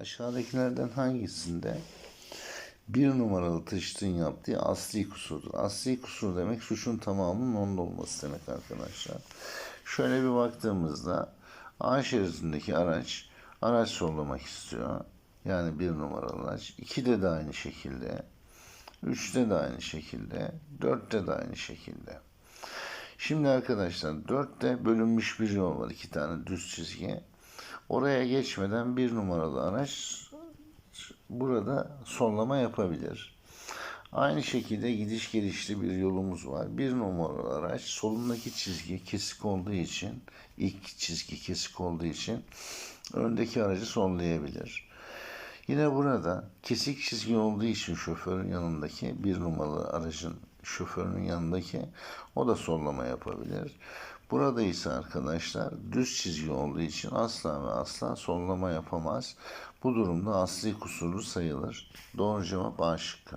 Aşağıdakilerden hangisinde bir numaralı taşıtın yaptığı asli kusurdur? Asli kusur demek suçun tamamının onda olması demek arkadaşlar. Şöyle bir baktığımızda A şeridindeki araç araç sollamak istiyor. Yani bir numaralı araç. 2'de de aynı şekilde. 3'te de aynı şekilde. 4'te de aynı şekilde. Şimdi arkadaşlar 4'te bölünmüş bir yol var. iki tane düz çizgi. Oraya geçmeden bir numaralı araç burada sollama yapabilir. Aynı şekilde gidiş gelişli bir yolumuz var. Bir numaralı araç solundaki çizgi kesik olduğu için, ilk çizgi kesik olduğu için öndeki aracı sollayabilir. Yine burada kesik çizgi olduğu için şoförün yanındaki bir numaralı aracın şoförünün yanındaki o da sollama yapabilir. Burada ise arkadaşlar düz çizgi olduğu için asla ve asla sollama yapamaz. Bu durumda asli kusurlu sayılır. Doğru cevap A şıkkı.